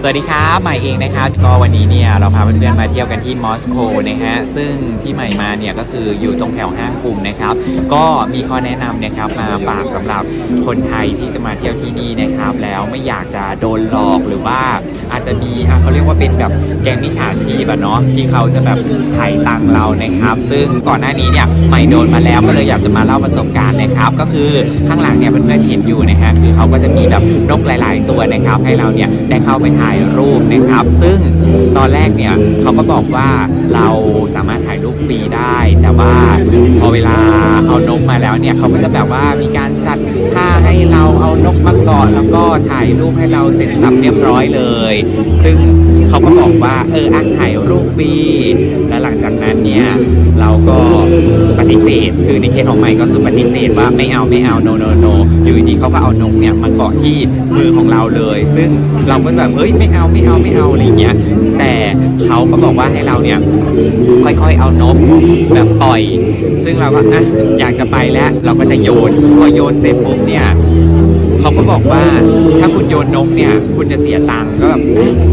สวัสดีครับใหม่เองนะครับก็วันนี้เนี่ยเราพาเพื่อนๆมาเที่ยวกันที่มอสโกนะฮะซึ่งที่ใหม่มาเนี่ยก็คืออยู่ตรงแถวห้างกลุ่มนะครับ ก็มีข้อแนะนำนะครับมาฝากสำหรับคนไทยที่จะมาเที่ยวที่นี่นะครับ แล้วไม่อยากจะโดนหลอกหรือว่าอาจจะมีเขาเรียกว่าเป็นแบบแก๊งมิจฉาชีพอะเนาะที่เขาจะแบบถ่ายตังเรานะครับ ซึ่งก่อนหน้านี้เนี่ยใหม่โดนมาแล้วก็เลยอยากจะมาเล่าประสบการณ์นะครับ ก็คือข้างหลังเนี่ยเพื่อนๆเห็นอยู่นะฮะคือเขาก็จะมีแบบนกหลาย ๆ ตัวนะครับ ให้เราเนี่ยได้เข้าไปถ่ายายรูปนะครับ ซึ่งตอนแรกเนี่ยเขาก็บอกว่าเราสามารถถ่ายรูปฟรีได้ แต่ว่าพอเวลาเอานกมาแล้วเนี่ยเขาก็จะแบบว่ามีการจัดท่าให้เราเอานกมาเกาะแล้วก็ถ่ายรูปให้เราเสร็จสับเรียบร้อยเลย ซึ่งเขาก็บอกว่าเอออะถ่ายรูปฟรีแล้วหลังจากนั้นเนี่ยเราก็ปฏิเสธคือในเคสของใหม่ก็คือปฏิเสธว่าไม่เอาไม่เอา no no no อยู่ดีเขาก็เอานกเนี่ยมาเกาะที่มือของเราเลย ซึ่งเราก็แบบเฮ้ยไม่เอาไม่เอาไม่เอาอะไรเงี้ย แต่เขาก็บอกว่าให้เราเนี่ยค่อยๆเอานกแบบปล่อย ซึ่งเราก็อะอยากจะไปแล้วเราก็จะโยนพอโยนเสร็จปุ๊บเนี่ยเขาก็บอกว่าถ้าคุณโยนนกเนี่ย คุณจะเสียตังค์ก็แบบ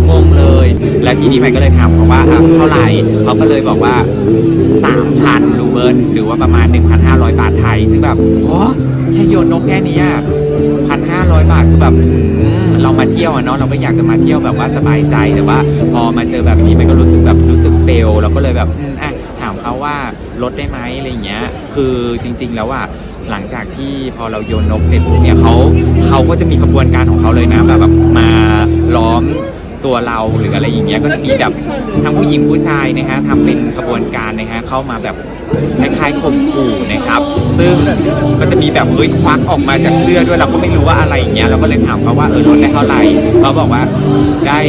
งงเลย แล้วทีนี้ไปก็เลยถามเขาว่าเท่าไหร่เขาก็เลยบอกว่า 3,000รูเบิลหรือว่าประมาณ 1,500 บาทไทย ซึ่งแบบโอ้แค่โยนนกแค่นี้พันห้าร้อยบาทคือแบบ มามาเที่ยวอะเนาะเราก็อยากจะมาเที่ยวแบบว่าสบายใจแต่ว่า พอมาเจอแบบนี้มันก็รู้สึกแบบรู้สึกเฟลเราก็เลยแบบอืมอะถามเขาว่าลดได้ไหมอะไรอย่างเงี้ย คือจริง ๆ แล้วอะหลังจากที่พอเราโยนนกเสร็จปุ๊บเนี่ยเขาเขาก็จะมีกระบวนการของเขาเลยนะแบบแบบมาล้อม ตัวเราหรืออะไรอย่างเงี้ยก็จะมีแบบทั้งผู้หญิงผู้ชายนะฮะทำเป็นกระบวนการนะฮะเข้ามาแบบคล้ายๆข่มขู่นะครับ ซึ่งก็จะมีแบบเฮ้ยควักออกมาจากเสื้อด้วยเราก็ไม่รู้ว่าอะไรอย่างเงี้ยเราก็เลยถามเขาว่าเออลดได้เท่าไหร่เขาบอกว่าได้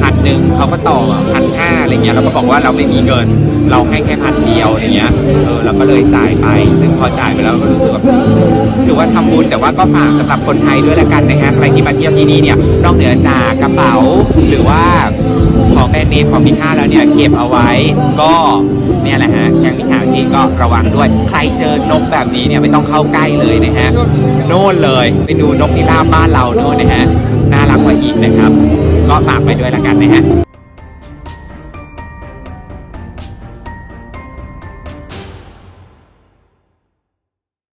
พันหนึ่งเขาก็ต่อพันห้าอะไรเงี้ยเราก็บอกว่าเราไม่มีเงิน เราให้แค่พันเดียวอะไรเงี้ยเออเราก็เลยจ่ายไป ซึ่งพอจ่ายไปแล้วก็รู้สึกแบบถือว่าทำบุญแต่ว่าก็ฝากสำหรับคนไทยด้วยละกันนะฮะใครที่มาเที่ยวที่นี่เนี่ยนอกเหนือจากกระเป๋าหรือว่าของแบรนด์เนมของมีค่าแล้วเนี่ยเก็บเอาไว้ก็เนี่ยแหละฮะแก๊งมิจฉาชีพก็ระวังด้วย ใครเจอนกแบบนี้เนี่ยไม่ต้องเข้าใกล้เลยนะฮะโน่นเลยไปดูนกพิราบบ้านเราโน่นนะฮะน่ารักกว่าอีกนะครับ ก็ฝากไปด้วยละกันนะฮะ